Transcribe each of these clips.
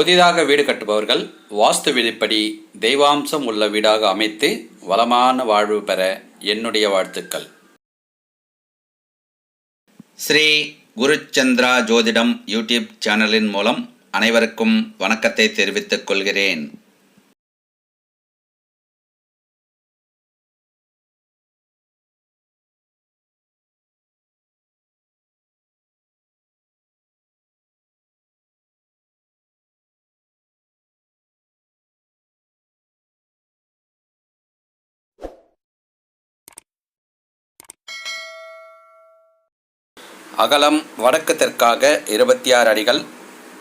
புதிதாக வீடு கட்டுபவர்கள் வாஸ்து விதிப்படி தெய்வாம்சம் உள்ள வீடாக அமைத்து வளமான வாழ்வு பெற என்னுடைய வாழ்த்துக்கள். ஸ்ரீ குருச்சந்திரா ஜோதிடம் யூடியூப் சேனலின் மூலம் அனைவருக்கும் வணக்கத்தை தெரிவித்துக் கொள்கிறேன். அகலம் வடக்கு தெற்காக இருபத்தி ஆறு அடிகள்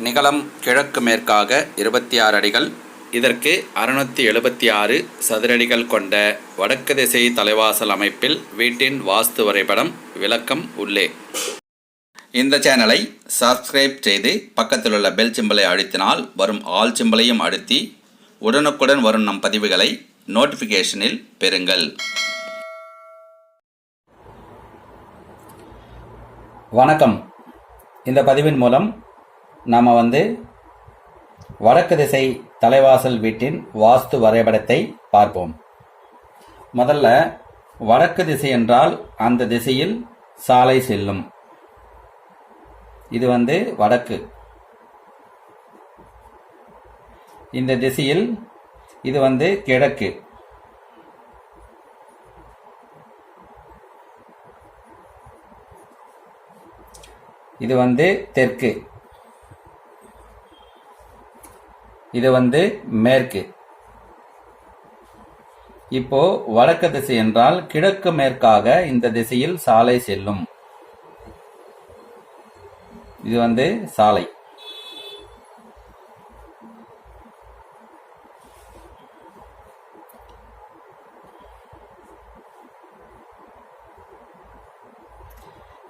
நிகலம் கிழக்கு மேற்காக இருபத்தி ஆறு அடிகள். இதற்கு அறுநூற்றி எழுபத்தி ஆறு சதுரடிகள் கொண்ட வடக்கு திசை தலைவாசல் அமைப்பில் வீட்டின் வாஸ்து வரைபடம் விளக்கம் உள்ளே. இந்த சேனலை சப்ஸ்கிரைப் செய்து பக்கத்தில் உள்ள பெல் சிம்பலை அழுத்தினால் வரும் ஆல் சிம்பலையும் அழுத்தி உடனுக்குடன் வரும் நம் பதிவுகளை நோட்டிஃபிகேஷனில் பெறுங்கள். வணக்கம். இந்த பதிவின் மூலம் நாம் வந்து வடக்கு திசை தலைவாசல் வீட்டின் வாஸ்து வரைபடத்தை பார்ப்போம். முதல்ல வடக்கு திசை என்றால் அந்த திசையில் சாலை செல்லும். இது வந்து வடக்கு. இந்த திசையில் இது வந்து கிழக்கு. இது வந்து தெற்கு. இது வந்து மேற்கு. இப்போ வடக்கு திசை என்றால் கிழக்கு மேற்காக இந்த திசையில் சாலை செல்லும். இது வந்து சாலை.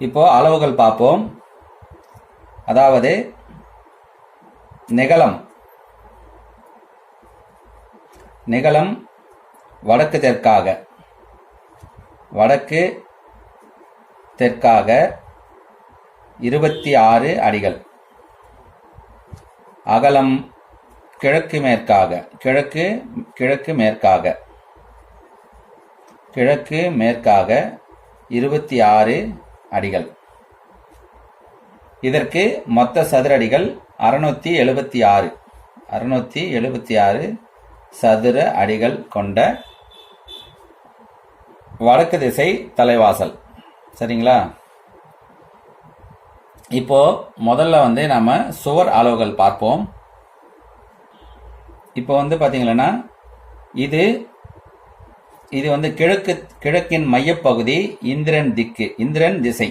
இப்போ அளவுகள் பார்ப்போம். அதாவது நிகலம் நிகலம் வடக்கு தெற்காக. வடக்கு தெற்காக இருபத்தி ஆறு அடிகள். அகலம் கிழக்கு மேற்காக. கிழக்கு கிழக்கு மேற்காக. கிழக்கு மேற்காக இருபத்தி ஆறு அடிகள். இதற்கு மொத்த சதுர அடிகள் அறுநூத்தி எழுபத்தி ஆறு. அறுநூத்தி எழுபத்தி ஆறு சதுர அடிகள் கொண்ட வடக்கு திசை தலைவாசல். சரிங்களா? இப்போ முதல்ல வந்து நாம சுவர் அளவுகள் பார்ப்போம். இப்போ வந்து பாத்தீங்கன்னா இது இது வந்து கிழக்கு கிழக்கின் மையப்பகுதி இந்திரன் திக்கு இந்திரன் திசை.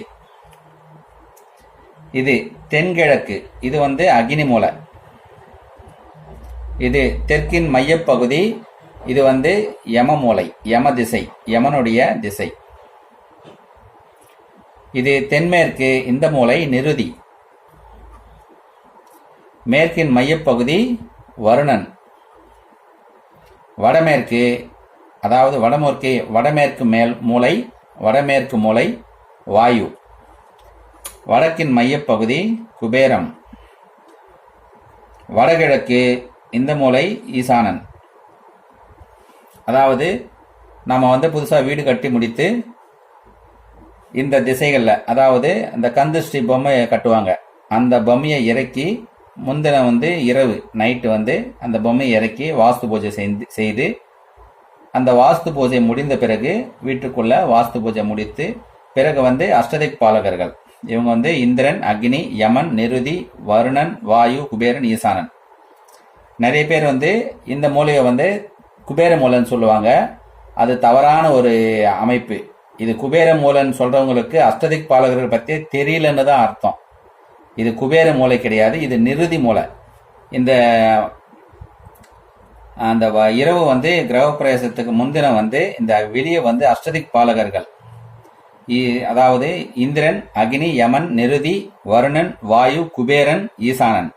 இது தென்கிழக்கு இது வந்து அக்னி மூலை. இது தெற்கின் மையப்பகுதி இது வந்து யம மூலை யம திசை யமனுடைய திசை. இது தென்மேற்கு இந்த மூலை நிருதி. மேற்கின் மையப்பகுதி வருணன். வடமேற்கு அதாவது வடமேற்கு வடமேற்கு மேல் மூலை வடமேற்கு மூலை வாயு. வடக்கின் மையப்பகுதி குபேரம். வடகிழக்கு இந்த மூலை ஈசானன். அதாவது நம்ம வந்து புதுசாக வீடு கட்டி முடித்து இந்த திசைகளில் அதாவது இந்த கந்துஷ்டி பொம்மையை கட்டுவாங்க. அந்த பொம்மையை இறக்கி முந்தின வந்து இரவு நைட்டு வந்து அந்த பொம்மையை இறக்கி வாஸ்து பூஜை செய்து செய்து அந்த வாஸ்து பூஜை முடிந்த பிறகு வீட்டுக்குள்ளே வாஸ்து பூஜை முடித்து பிறகு வந்து அஷ்டதிக் பாலகர்கள். இவங்க வந்து இந்திரன் அக்னி யமன் நிருதி வருணன் வாயு குபேரன் ஈசானன். நிறைய பேர் வந்து இந்த மூலையை வந்து குபேர மூலைன்னு சொல்லுவாங்க. அது தவறான ஒரு அமைப்பு. இது குபேர மூலைன்னு சொல்றவங்களுக்கு அஷ்டதிக் பாலகர்கள் பற்றி தெரியலன்னு தான் அர்த்தம். இது குபேர மூலை கிடையாது இது நிருதி மூலை. இந்த அந்த வ- இரவு வந்து கிரகப்பிரவேசத்துக்கு முன்தினம் வந்து இந்த வெளியே வந்து அஷ்டதிக் பாலகர்கள். அதாவது இந்திரன் அக்னி யமன் நிருதி வருணன் வாயு குபேரன் ஈசானன்.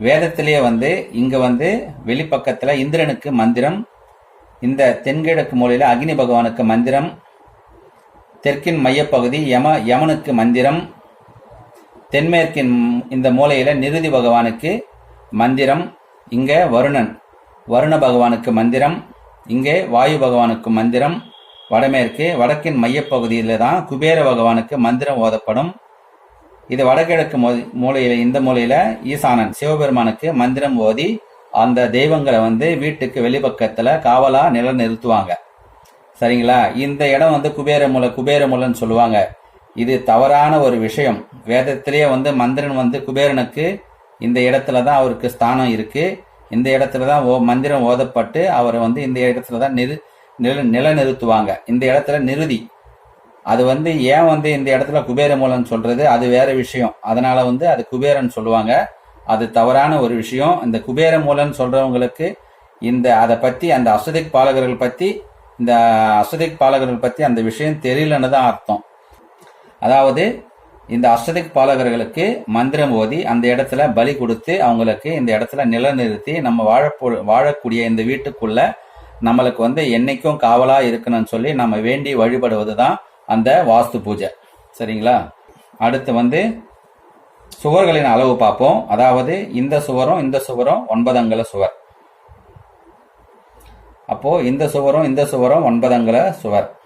வேதத்திலேயே வந்து இங்க வந்து வெளிப்பக்கத்துல இந்திரனுக்கு மந்திரம் இந்த தென்கிழக்கு மூலையில அக்னி பகவானுக்கு மந்திரம் தெற்கின் மையப்பகுதி யம யமனுக்கு மந்திரம் தென்மேற்கின் இந்த மூலையில நிருதி பகவானுக்கு மந்திரம் இங்கே வருணன் வருண பகவானுக்கு மந்திரம் இங்கே வாயு பகவானுக்கு மந்திரம் வடமேற்கு வடக்கின் மையப்பகுதியில் தான் குபேர பகவானுக்கு மந்திரம் ஓதப்படும். இது வடகிழக்கு மொ- மூலையில இந்த மூலையில ஈசானன் சிவபெருமானுக்கு மந்திரம் ஓதி அந்த தெய்வங்களை வந்து வீட்டுக்கு வெளிப்பக்கத்துல காவலா நிலைநிறுத்துவாங்க. சரிங்களா? இந்த இடம் வந்து குபேர மூலை குபேர மூலைன்னு சொல்லுவாங்க. இது தவறான ஒரு விஷயம். வேதத்திலேயே வந்து மந்திரன் வந்து குபேரனுக்கு இந்த இடத்துல தான் அவருக்கு ஸ்தானம் இருக்கு. இந்த இடத்துல தான் ஓ மந்திரம் ஓதப்பட்டு அவரை வந்து இந்த இடத்துல தான் நிறு நில நிலநிறுத்துவாங்க. இந்த இடத்துல நிறுதி. அது வந்து ஏன் வந்து இந்த இடத்துல குபேர மூலம்னு சொல்றது? அது வேற விஷயம். அதனால வந்து அது குபேரன் சொல்லுவாங்க. அது தவறான ஒரு விஷயம். இந்த குபேர மூலம்னு சொல்றவங்களுக்கு இந்த அதை பத்தி அந்த அசுதிக் பாலகர்கள் பத்தி இந்த அசுதிக் பாலகர்கள் பத்தி அந்த விஷயம் தெரியலன்னு தான் அர்த்தம். அதாவது இந்த அஷ்டதிக் பாலகர்களுக்கு மந்திரம் ஓதி அந்த இடத்துல பலி கொடுத்து அவங்களுக்கு இந்த இடத்துல நிலநிறுத்தி நம்ம வாழப்போ வாழக்கூடிய இந்த வீட்டுக்குள்ள நம்மளுக்கு வந்து என்னைக்கும் காவலா இருக்கணும்னு சொல்லி நம்ம வேண்டி வழிபடுவது தான் அந்த வாஸ்து பூஜை. சரிங்களா? அடுத்து வந்து சுவர்களின் அளவு பார்ப்போம். அதாவது இந்த சுவரும் இந்த சுவரும் ஒன்பது அங்குல சுவர். அப்போ இந்த சுவரும் இந்த சுவரும் ஒன்பது சுவர்.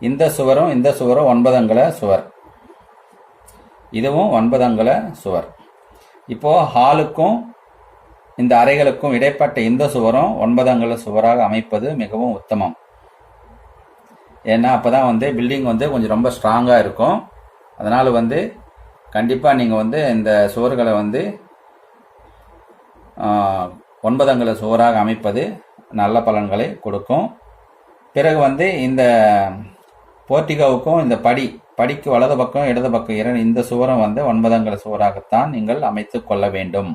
இந்த சுவரும் இந்த சுவரும் ஒன்பது அங்குல சுவர். இதுவும் ஒன்பது சுவர். இப்போ ஹாலுக்கும் இந்த அறைகளுக்கும் இடைப்பட்ட இந்த சுவரும் ஒன்பதங்கல சுவராக அமைப்பது மிகவும் உத்தமம். ஏன்னா அப்பதான் வந்து பில்டிங் வந்து கொஞ்சம் ரொம்ப ஸ்ட்ராங்காக இருக்கும். அதனால் வந்து கண்டிப்பாக நீங்கள் வந்து இந்த சுவர்களை வந்து ஒன்பதங்கல சுவராக அமைப்பது நல்ல பலன்களை கொடுக்கும். பிறகு வந்து இந்த போர்ட்டிகோவுக்கும் இந்த படி படிக்கு வலது பக்கம் இடது பக்கம் இரண்டு இந்த சுவரம் வந்து ஒன்பதங்கல சுவராகத்தான் நீங்கள் அமைத்து கொள்ள வேண்டும்.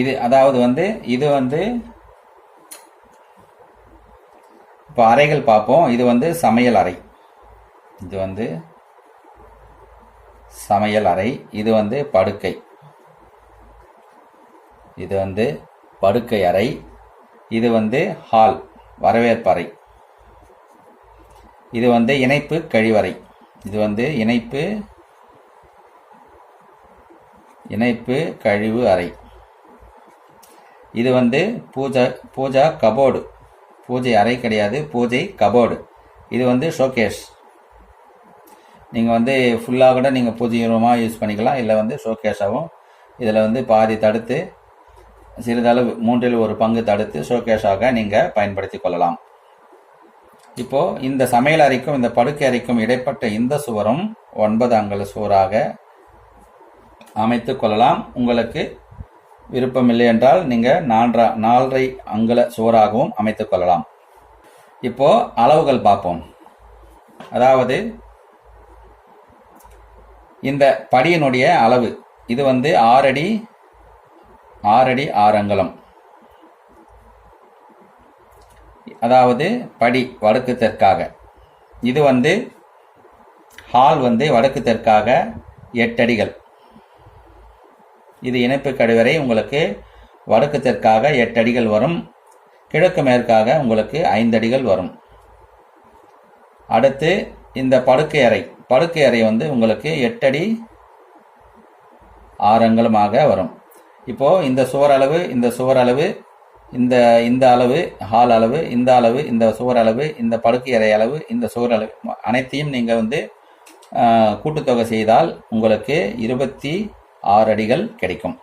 இது அதாவது வந்து இது வந்து இப்போ அறைகள் பார்ப்போம். இது வந்து சமையல் அறை. இது வந்து சமையல் அறை. இது வந்து படுக்கை. இது வந்து படுக்கை அறை. இது வந்து ஹால் வரவேற்பறை இது வந்து இணைப்பு கழிவறை. இது வந்து இணைப்பு இணைப்பு கழிவு அறை. இது வந்து பூஜா பூஜா கபோர்டு. பூஜை அறை கிடையாது பூஜை கபோர்டு. இது வந்து ஷோகேஸ். நீங்கள் வந்து ஃபுல்லாக கூட நீங்கள் பூஜை ரூமாக யூஸ் பண்ணிக்கலாம். இல்லை வந்து ஷோகேஸாகவும் இதில் வந்து பாதி தடுத்து சிறிதளவு மூன்றில் ஒரு பங்கு தடுத்து ஷோகேஷாக நீங்கள் பயன்படுத்தி கொள்ளலாம். இப்போது இந்த சமையல் அறைக்கும் இந்த படுக்கை அறைக்கும் இடைப்பட்ட இந்த சுவரும் ஒன்பது அங்கல சுவராக அமைத்து கொள்ளலாம். உங்களுக்கு விருப்பமில்லை என்றால் நீங்கள் நான்கா நாலரை அங்குல சுவராகவும் அமைத்து கொள்ளலாம். இப்போ அளவுகள் பார்ப்போம். அதாவது இந்த படியினுடைய அளவு இது வந்து ஆறடி ஆறடி ஆறு அங்குலம். அதாவது படி வடக்கு தெற்காக. இது வந்து ஹால் வந்து வடக்கு தெற்காக எட்டு அடிகள் இது இணைப்பு கழிவறை உங்களுக்கு வடக்கு தெற்காக எட்டு அடிகள் வரும். கிழக்கு மேற்காக உங்களுக்கு ஐந்து அடிகள் வரும். அடுத்து இந்த படுக்கை அறை. படுக்கை அறை வந்து உங்களுக்கு எட்டடி ஆரங்களுமாக வரும். இப்போ இந்த சுவர் அளவு இந்த சுவர் அளவு இந்த இந்த அளவு ஹால் அளவு இந்த அளவு இந்த சுவர் அளவு இந்த படுக்கை அறை அளவு இந்த சுவர் அளவு அனைத்தையும் நீங்கள் வந்து கூட்டுத்தொகை செய்தால் உங்களுக்கு இருபத்தி ஆறு அடிகள் கிடைக்கும்.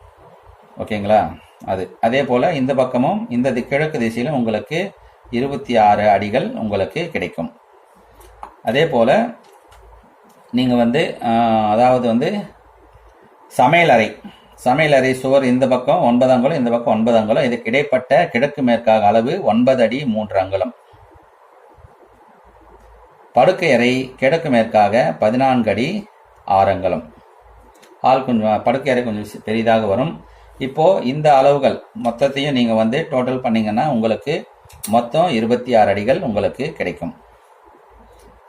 ஓகேங்களா? அது. அதே போல் இந்த பக்கமும் இந்த தி- கிழக்கு திசையிலும் உங்களுக்கு இருபத்தி ஆறு அடிகள் உங்களுக்கு கிடைக்கும். அதே போல் நீங்கள் வந்து அதாவது வந்து சமையல் அறை. சமையல் அறை சுவர் இந்த பக்கம் ஒன்பது அங்குலம் இந்த பக்கம் ஒன்பது அங்குலம். இதுக்கு இடைப்பட்ட கிழக்கு மேற்காக அளவு ஒன்பது அடி மூன்று அங்குலம். படுக்கை அறை கிழக்கு மேற்காக பதினான்கு அடி ஆறு அங்குலம். ஹால் கொஞ்சம் படுக்கை அறை கொஞ்சம் பெரிதாக வரும். இப்போது இந்த அளவுகள் மொத்தத்தையும் நீங்கள் வந்து டோட்டல் பண்ணீங்கன்னா உங்களுக்கு மொத்தம் இருபத்தி ஆறு அடிகள் உங்களுக்கு கிடைக்கும்.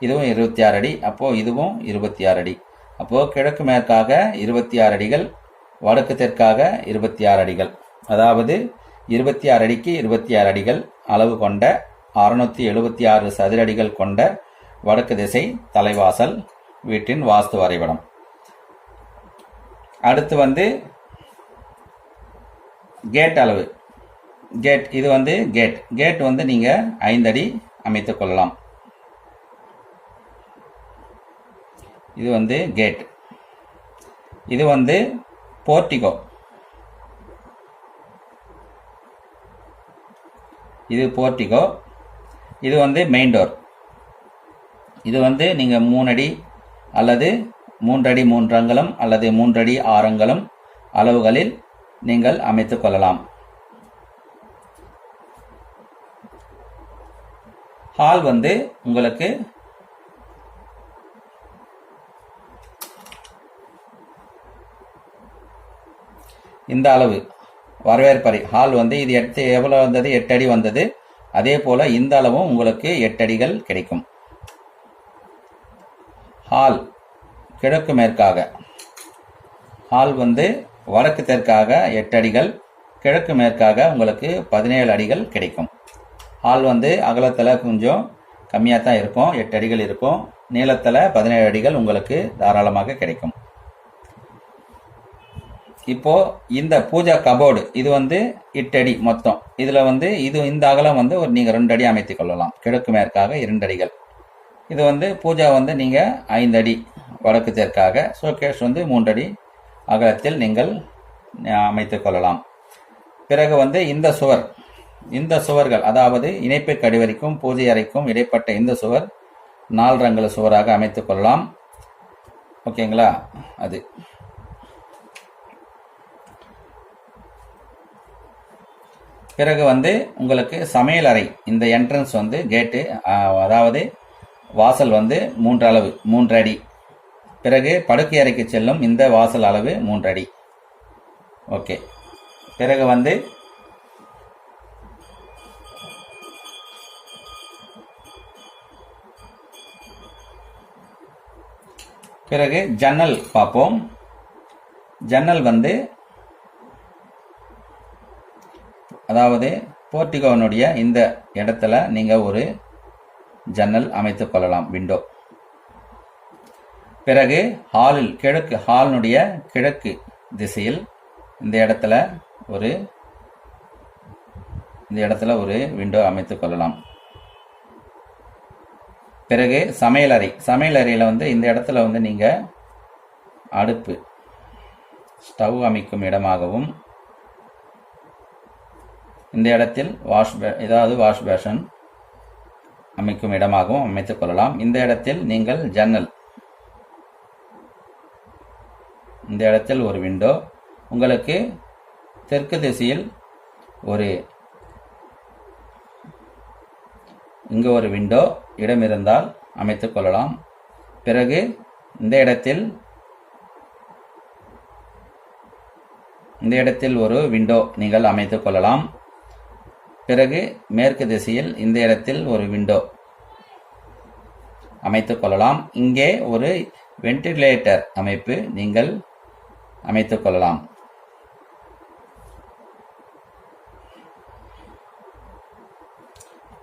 இதுவும் இருபத்தி ஆறு அடி அப்போது இதுவும் இருபத்தி ஆறு அடி. அப்போது கிழக்கு மேற்காக இருபத்தி ஆறு அடிகள் வடக்கு தெற்காக இருபத்தி ஆறு அடிகள். அதாவது இருபத்தி ஆறு அடிக்கு இருபத்தி ஆறு அடிகள் அளவு கொண்ட அறுநூற்றி எழுபத்தி ஆறு சதுர அடிகள் கொண்ட வடக்கு திசை தலைவாசல் வீட்டின் வாஸ்து வரைபடம். அடுத்து வந்து கேட் அளவு. கேட் இது வந்து கேட் கேட் வந்து நீங்கள் ஐந்தடி அமைத்து கொள்ளலாம். இது வந்து கேட் இது வந்து போர்ட்டிகோ இது போர்ட்டிகோ இது வந்து மெயின் டோர் இது வந்து நீங்கள் மூணடி அல்லது மூன்றடி மூன்றங்கலம் அல்லது மூன்றடி ஆறு அளவுகளில் நீங்கள் அமைத்துக் கொள்ளலாம். ஹால் வந்து உங்களுக்கு இந்த அளவு வரவேற்பறை. ஹால் வந்து இது எட்டு எவ்வளோ வந்தது? எட்டு அடி வந்தது. அதே போல் இந்த அளவும் உங்களுக்கு எட்டு அடிகள் கிடைக்கும். ஹால் கிழக்கு மேற்காக. ஹால் வந்து வடக்கு தெற்காக எட்டு அடிகள் கிழக்கு மேற்காக உங்களுக்கு பதினேழு அடிகள் கிடைக்கும். ஹால் வந்து அகலத்தில் கொஞ்சம் கம்மியாக தான் இருக்கும் எட்டு அடிகள் இருக்கும். நீளத்தில் பதினேழு அடிகள் உங்களுக்கு தாராளமாக கிடைக்கும். இப்போ இந்த பூஜா கபோர்டு இது வந்து எட்டடி மொத்தம். இதில் வந்து இது இந்த அகலம் வந்து ஒரு நீங்கள் ரெண்டு அடி அமைத்துக் கொள்ளலாம். கிழக்கு மேற்காக இரண்டு அடிகள். இது வந்து பூஜா வந்து நீங்கள் ஐந்து அடி வடக்கு தெற்காக ஷோகேஷ் வந்து மூன்றடி அகலத்தில் நீங்கள் அமைத்து கொள்ளலாம். பிறகு வந்து இந்த சுவர் இந்த சுவர்கள் அதாவது இணைப்பு கடிவரிக்கும் பூஜை அறைக்கும் இடைப்பட்ட இந்த சுவர் நால் ரங்கல சுவராக அமைத்து கொள்ளலாம். ஓகேங்களா? அது. பிறகு வந்து உங்களுக்கு சமையல் அறை இந்த என்ட்ரன்ஸ் வந்து கேட்டு அதாவது வாசல் வந்து மூன்று அளவு மூன்று அடி. பிறகு படுக்கை அறைக்கு செல்லும் இந்த வாசல் அளவு மூன்று அடி. ஓகே. பிறகு வந்து பிறகு ஜன்னல் பார்ப்போம். ஜன்னல் வந்து அதாவது போர்ட்டிகோனுடைய இந்த இடத்துல நீங்கள் ஒரு ஜன்னல் அமைத்துக் கொள்ளலாம் விண்டோ பிறகு ஹாலில் கிழக்கு ஹாலினுடைய கிழக்கு திசையில் இந்த இடத்துல ஒரு இந்த இடத்துல ஒரு விண்டோ அமைத்துக் கொள்ளலாம். பிறகு சமையலறை சமையலறையில் வந்து இந்த இடத்துல வந்து நீங்கள் அடுப்பு ஸ்டவ் அமைக்கும் இடமாகவும் இந்த இடத்தில் வாஷ் ஏதாவது வாஷ் பேஷன் அமைக்கும் இடமாகவும் அமைத்துக் கொள்ளலாம். இந்த இடத்தில் நீங்கள் ஜன்னல். இந்த இடத்தில் ஒரு விண்டோ உங்களுக்கு தெற்கு திசையில் ஒரு இங்கு ஒரு விண்டோ இடம் இருந்தால் அமைத்துக் கொள்ளலாம். பிறகு இந்த இடத்தில் இந்த இடத்தில் ஒரு விண்டோ நீங்கள் அமைத்துக் கொள்ளலாம். பிறகு மேற்கு திசையில் இந்த இடத்தில் ஒரு விண்டோ அமைத்துக் கொள்ளலாம். இங்கே ஒரு வென்டிலேட்டர் அமைப்பு நீங்கள் அமைத்துக் கொள்ளலாம்.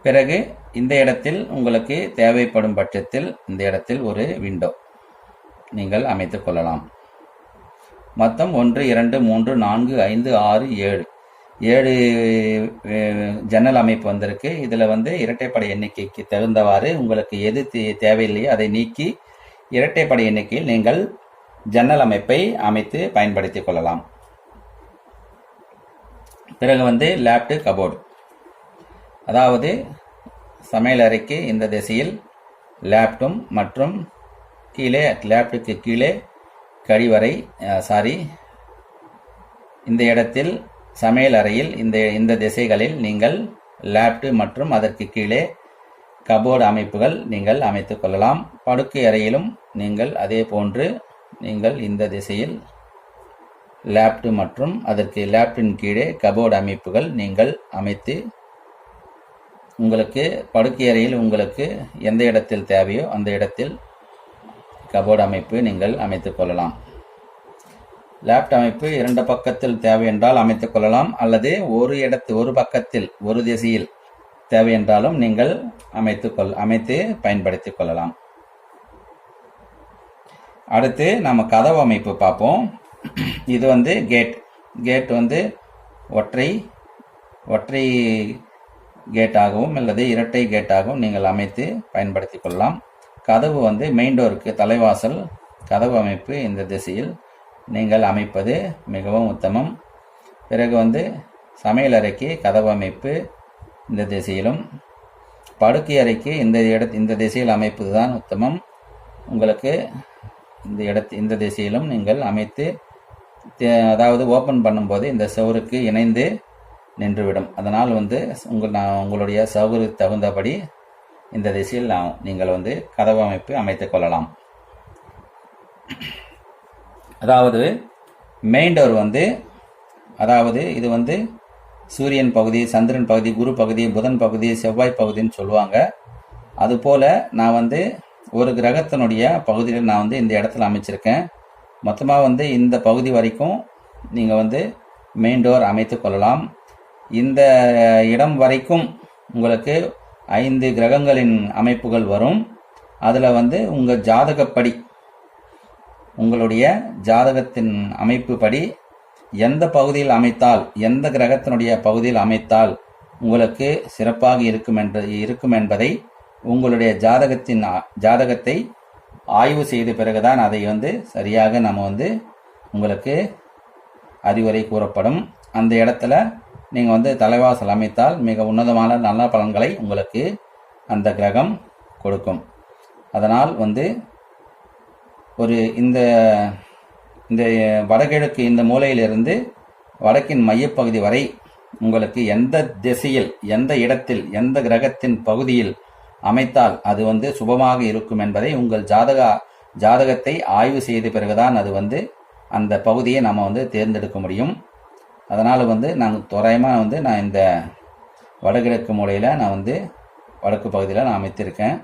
பிறகு இந்த இடத்தில் உங்களுக்கு தேவைப்படும் பட்சத்தில் இந்த இடத்தில் ஒரு விண்டோ நீங்கள் அமைத்துக் கொள்ளலாம். மொத்தம் ஒன்று இரண்டு மூன்று நான்கு ஐந்து ஆறு ஏழு. ஏழு ஜன்னல் அமைப்பு வந்திருக்கு. இதில் வந்து இரட்டைப்படை எண்ணிக்கைக்கு தகுந்தவாறு உங்களுக்கு எது தேவையில்லையோ அதை நீக்கி இரட்டைப்படை எண்ணிக்கையில் நீங்கள் ஜன்னல் அமைப்பை அமைத்து பயன்படுத்தி கொள்ளலாம். பிறகு வந்து லேப்டு கபோர்டு. அதாவது சமையல் அறைக்கு இந்த திசையில் லேப்டும் மற்றும் கீழே லேப்டுக்கு கீழே கழிவறை சாரி இந்த இடத்தில் சமையல் அறையில் இந்த இந்த திசைகளில் நீங்கள் லேப்டு மற்றும் அதற்கு கீழே கபோர்டு அமைப்புகள் நீங்கள் அமைத்துக் கொள்ளலாம். படுக்கை அறையிலும் நீங்கள் அதே போன்று நீங்கள் இந்த திசையில் லேப்டு மற்றும் அதற்கு லேப்டின் கீழே கபோர்டு அமைப்புகள் நீங்கள் அமைத்து உங்களுக்கு படுக்கை அறையில் உங்களுக்கு எந்த இடத்தில் தேவையோ அந்த இடத்தில் கபோர்டு அமைப்பு நீங்கள் அமைத்துக் கொள்ளலாம். லேப்ட் அமைப்பு இரண்டு பக்கத்தில் தேவை என்றால் அமைத்துக் கொள்ளலாம் அல்லது ஒரு இடத்து ஒரு பக்கத்தில் ஒரு திசையில் தேவை என்றாலும் நீங்கள் அமைத்துக் கொள் அமைத்து பயன்படுத்திக் கொள்ளலாம். அடுத்து நம்ம கதவு அமைப்பு பார்ப்போம். இது வந்து கேட். கேட் வந்து ஒற்றை ஒற்றை கேட்டாகவும் அல்லது இரட்டை கேட்டாகவும் நீங்கள் அமைத்து பயன்படுத்தி கொள்ளலாம். கதவு வந்து மெயின் டோருக்கு தலைவாசல் கதவு அமைப்பு இந்த திசையில் நீங்கள் அமைப்பது மிகவும் உத்தமம். பிறகு வந்து சமையலறைக்கு கதவு அமைப்பு இந்த திசையிலும் படுக்கை அறைக்கு இந்த இட இந்த திசையில் அமைப்பது தான் உத்தமம். உங்களுக்கு இந்த இடத்து இந்த திசையிலும் நீங்கள் அமைத்து தே- அதாவது ஓப்பன் பண்ணும்போது இந்த சவுருக்கு இணைந்து நின்றுவிடும். அதனால் வந்து உங்கள் நான் உங்களுடைய சௌகரியத்துக்கு தகுந்தபடி இந்த திசையில் நான் நீங்கள் வந்து கதவு அமைப்பு அமைத்துக் கொள்ளலாம். அதாவது மெயின் டோர் வந்து அதாவது இது வந்து சூரியன் பகுதி சந்திரன் பகுதி குரு பகுதி புதன் பகுதி செவ்வாய் பகுதின்னு சொல்லுவாங்க. அதுபோல் நான் வந்து ஒரு கிரகத்தினுடைய பகுதியில் நான் வந்து இந்த இடத்துல அமைச்சிருக்கேன். மொத்தமாக வந்து இந்த பகுதி வரைக்கும் நீங்கள் வந்து மெயின் டோர் அமைத்து கொள்ளலாம். இந்த இடம் வரைக்கும் உங்களுக்கு ஐந்து கிரகங்களின் அமைப்புகள் வரும். அதில் வந்து உங்கள் ஜாதகப்படி உங்களுடைய ஜாதகத்தின் அமைப்பு படி எந்த பகுதியில் அமைத்தால் எந்த கிரகத்தினுடைய பகுதியில் அமைத்தால் உங்களுக்கு சிறப்பாக இருக்கும் என்று இருக்கும் என்பதை உங்களுடைய ஜாதகத்தின் ஜாதகத்தை ஆய்வு செய்த பிறகுதான் அதை வந்து சரியாக நம்ம வந்து உங்களுக்கு அறிவுரை கூறப்படும். அந்த இடத்துல நீங்கள் வந்து தலைவாசல் அமைத்தால் மிக உன்னதமான நல்ல பலன்களை உங்களுக்கு அந்த கிரகம் கொடுக்கும். அதனால் வந்து ஒரு இந்த இந்த வடகிழக்கு இந்த மூலையிலிருந்து வடக்கின் மையப்பகுதி வரை உங்களுக்கு எந்த திசையில் எந்த இடத்தில் எந்த கிரகத்தின் பகுதியில் அமைத்தால் அது வந்து சுபமாக இருக்கும் என்பதை உங்கள் ஜாதக ஜாதகத்தை ஆய்வு செய்த பிறகுதான் அது வந்து அந்த பகுதியை நம்ம வந்து தேர்ந்தெடுக்க முடியும். அதனால் வந்து நான் தோராயமாக வந்து நான் இந்த வடகிழக்கு மூலையில் நான் வந்து வடக்கு பகுதியில் நான் அமைத்திருக்கேன்.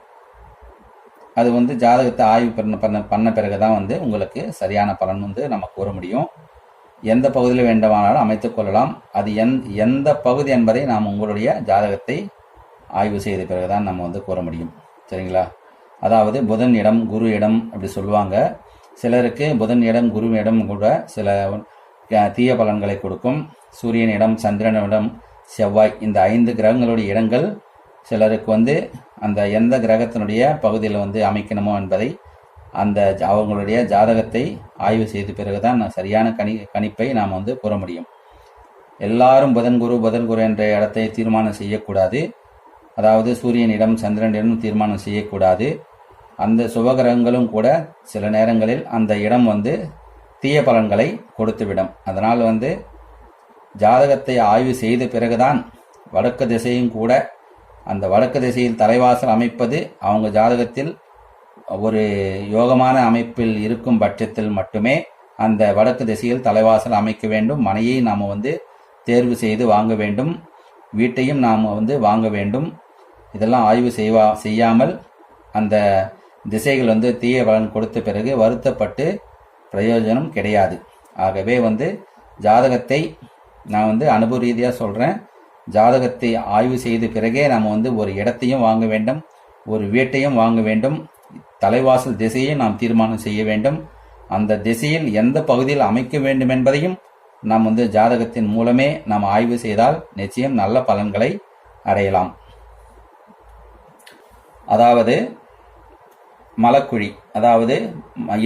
அது வந்து ஜாதகத்தை ஆய்வு பண்ண பண்ண பண்ண பிறகு தான் வந்து உங்களுக்கு சரியான பலன் வந்து நம்ம கூற முடியும். எந்த பகுதியில் வேண்டுமானாலும் அமைத்துக் கொள்ளலாம். அது எந் எந்த பகுதி என்பதை நாம் உங்களுடைய ஜாதகத்தை ஆய்வு செய்த பிறகு தான் நம்ம வந்து கூற முடியும். சரிங்களா? அதாவது புதன் இடம் குரு இடம் அப்படி சொல்லுவாங்க. சிலருக்கு புதன் இடம் குரு இடம் கூட சில தீய பலன்களை கொடுக்கும். சூரியன் இடம் செவ்வாய் இந்த ஐந்து கிரகங்களுடைய இடங்கள் சிலருக்கு வந்து அந்த எந்த கிரகத்தினுடைய பகுதியில் வந்து அமைக்கணுமோ என்பதை அந்த அவங்களுடைய ஜாதகத்தை ஆய்வு செய்த பிறகுதான் சரியான கணி கணிப்பை நாம் வந்து கூற முடியும். எல்லாரும் புதன் குரு புதன் குரு என்ற இடத்தை தீர்மானம் செய்யக்கூடாது. அதாவது சூரியனிடம் சந்திரனிடம் தீர்மானம் செய்யக்கூடாது. அந்த சுபகிரகங்களும் கூட சில நேரங்களில் அந்த இடம் வந்து தீய பலன்களை கொடுத்துவிடும். அதனால் வந்து ஜாதகத்தை ஆய்வு செய்த பிறகுதான் வடக்கு திசையும் கூட அந்த வடக்கு திசையில் தலைவாசல் அமைப்பது அவங்க ஜாதகத்தில் ஒரு யோகமான அமைப்பில் இருக்கும் பட்சத்தில் மட்டுமே அந்த வடக்கு திசையில் தலைவாசல் அமைக்க வேண்டும். மனையை நாம் வந்து தேர்வு செய்து வாங்க வேண்டும். வீட்டையும் நாம் வந்து வாங்க வேண்டும். இதெல்லாம் ஆய்வு செய்வா செய்யாமல் அந்த திசைகள் வந்து தீய பலன் கொடுத்த பிறகு வருத்தப்பட்டு பிரயோஜனம் கிடையாது. ஆகவே வந்து ஜாதகத்தை நான் வந்து அனுபவ ரீதியாக சொல்கிறேன் ஜாதகத்தை ஆய்வு செய்த பிறகே நாம் வந்து ஒரு இடத்தையும் வாங்க வேண்டும் ஒரு வீட்டையும் வாங்க வேண்டும் தலைவாசல் திசையை நாம் தீர்மானம் செய்ய வேண்டும். அந்த திசையில் எந்த பகுதியில் அமைக்க வேண்டும் என்பதையும் நாம் வந்து ஜாதகத்தின் மூலமே நாம் ஆய்வு செய்தால் நிச்சயம் நல்ல பலன்களை அடையலாம். அதாவது மலக்குழி அதாவது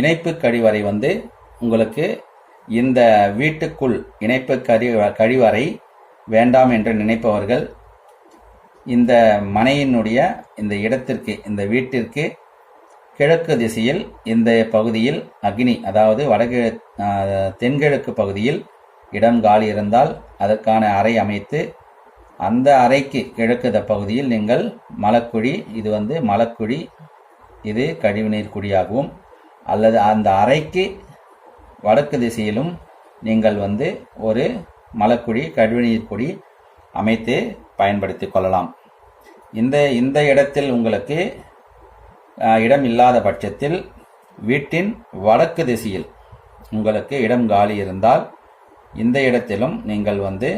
இணைப்பு கழிவறை வந்து உங்களுக்கு இந்த வீட்டுக்குள் இணைப்பு கழி கழிவறை வேண்டாம் என்று நினைப்பவர்கள் இந்த மனையினுடைய இந்த இடத்திற்கு இந்த வீட்டிற்கு கிழக்கு திசையில் இந்த பகுதியில் அக்னி அதாவது வடகிழ தென்கிழக்கு பகுதியில் இடம் காலி இருந்தால் அதற்கான அறை அமைத்து அந்த அறைக்கு கிழக்கு த- பகுதியில் நீங்கள் மலக்குழி இது வந்து மலக்குழி இது கழிவுநீர் குழியாகவும் அல்லது அந்த அறைக்கு வடக்கு திசையிலும் நீங்கள் வந்து ஒரு மலக்குழி கழிவுநீர் குழி அமைத்து பயன்படுத்திக் கொள்ளலாம். இந்த இந்த இடத்தில் உங்களுக்கு இடம் இல்லாத பட்சத்தில் வீட்டின் வடக்கு திசையில் உங்களுக்கு இடம் காலி இருந்தால் இந்த இடத்திலும் நீங்கள் வந்து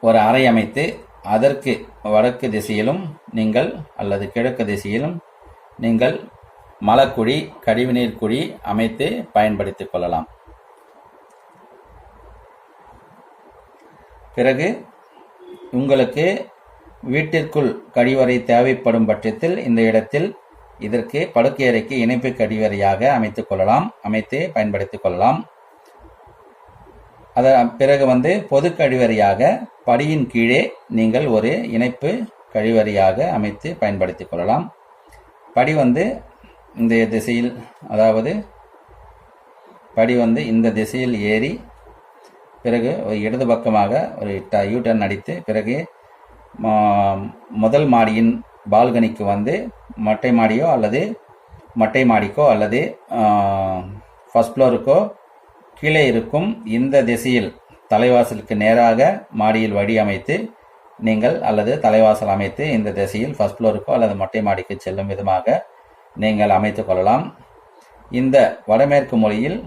ஒரு அறை அமைத்து அதற்கு வடக்கு திசையிலும் நீங்கள் அல்லது கிழக்கு திசையிலும் நீங்கள் மலக்குழி கழிவுநீர் குழி அமைத்து பயன்படுத்திக் கொள்ளலாம். பிறகு உங்களுக்கு வீட்டிற்குள் கழிவறை தேவைப்படும் பட்சத்தில் இந்த இடத்தில் இதற்கு படுக்கை அறைக்கு இணைப்பு கழிவறையாக அமைத்துக் கொள்ளலாம். அமைத்து பயன்படுத்திக் கொள்ளலாம். அதன் பிறகு வந்து பொது கழிவறையாக படியின் கீழே நீங்கள் ஒரு இணைப்பு கழிவறையாக அமைத்து பயன்படுத்திக் கொள்ளலாம். படி வந்து இந்த திசையில் அதாவது படி வந்து இந்த திசையில் ஏறி பிறகு ஒரு இடது பக்கமாக ஒரு ட யூ டர்ன் அடித்து பிறகு முதல் மாடியின் பால்கனிக்கு வந்து மொட்டை மாடியோ அல்லது மொட்டை மாடிக்கோ அல்லது ஃபஸ்ட் ஃப்ளோருக்கோ கீழே இருக்கும் இந்த திசையில் தலைவாசலுக்கு நேராக மாடியில் வழி அமைத்து நீங்கள் அல்லது தலைவாசல் அமைத்து இந்த திசையில் ஃபர்ஸ்ட் ஃப்ளோருக்கோ அல்லது மொட்டை மாடிக்கு செல்லும் விதமாக நீங்கள் அமைத்து கொள்ளலாம். இந்த வடமேற்கு மொழியில்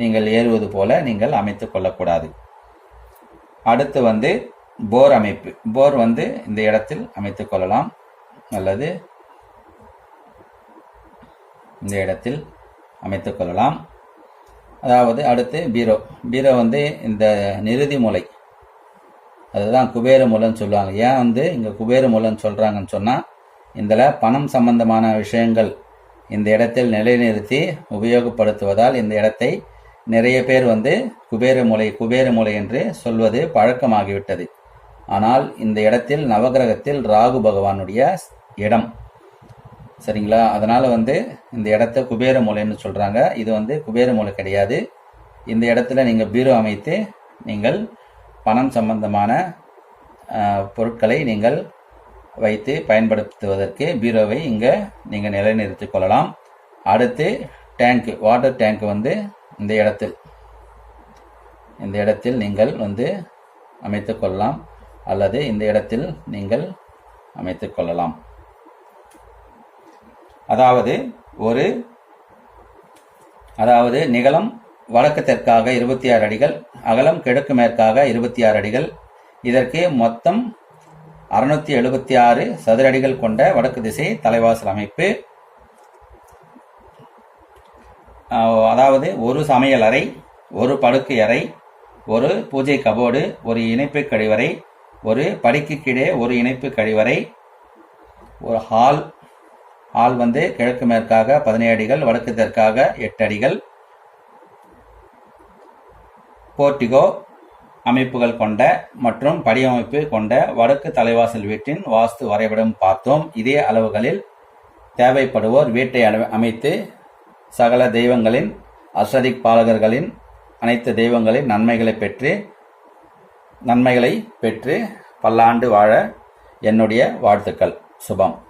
நீங்கள் ஏறுவது போல நீங்கள் அமைத்து கொள்ளக்கூடாது. அடுத்து வந்து போர் அமைப்பு. போர் வந்து இந்த இடத்தில் அமைத்து கொள்ளலாம். அல்லது இந்த இடத்தில் அமைத்து கொள்ளலாம். அதாவது அடுத்து பீரோ. பீரோ வந்து இந்த நிறுதி முலை. அதுதான் குபேர மூலைன்னு சொல்லுவாங்க. ஏன் வந்து இங்கே குபேர மூலைன்னு சொல்கிறாங்கன்னு சொன்னால் இதில் பணம் சம்பந்தமான விஷயங்கள் இந்த இடத்தில் நிலைநிறுத்தி உபயோகப்படுத்துவதால் இந்த இடத்தை நிறைய பேர் வந்து குபேர மூலை குபேர மூலை என்று சொல்வது பழக்கமாகிவிட்டது. ஆனால் இந்த இடத்தில் நவகிரகத்தில் ராகு பகவானுடைய இடம். சரிங்களா? அதனால வந்து இந்த இடத்த குபேர மூலைன்னு சொல்றாங்க. இது வந்து குபேர மூலை கிடையாது. இந்த இடத்துல நீங்கள் பீரோ அமைத்து நீங்கள் பணம் சம்பந்தமான பொருட்களை நீங்கள் வைத்து பயன்படுத்துவதற்கு பீரோவை இங்கே நீங்கள் நிலைநிறுத்திக் கொள்ளலாம். அடுத்து டேங்க் வாட்டர் டேங்க் வந்து இந்த இடத்தில். இந்த இடத்தில் நீங்கள் வந்து அமைத்து கொள்ளலாம் அல்லது இந்த இடத்தில் நீங்கள் அமைத்து கொள்ளலாம். அதாவது ஒரு அதாவது நிகழம் வடக்கு தெற்காக இருபத்தி ஆறு அடிகள் அகலம் கிழக்கு மேற்காக இருபத்தி ஆறு அடிகள் இதற்கு மொத்தம் அறுநூத்தி எழுபத்தி ஆறு சதுர அடிகள் கொண்ட வடக்கு திசை தலைவாசல் அமைப்பு அதாவது ஒரு சமையல் அறை ஒரு படுக்கை அறை ஒரு பூஜை கபோர்டு ஒரு இணைப்பு கழிவறை ஒரு படிக்கு கீழே ஒரு இணைப்பு கழிவறை ஒரு ஹால். ஹால் வந்து கிழக்கு மேற்காக பதினேழு அடிகள் வடக்கு தெற்காக எட்டு அடிகள். போர்டிகோ அமைப்புகள் கொண்ட மற்றும் படியமைப்பு கொண்ட வடக்கு தலைவாசல் வீட்டின் வாஸ்து வரைபடம் பார்த்தோம். இதே அளவுகளில் தேவைப்படுவோர் வீட்டை அமை- அமைத்து சகல தெய்வங்களின் அஸ்வதிக் பாலகர்களின் அனைத்து தெய்வங்களின் நன்மைகளை பெற்று நன்மைகளை பெற்று பல்லாண்டு வாழ என்னுடைய வாழ்த்துக்கள். சுபம்.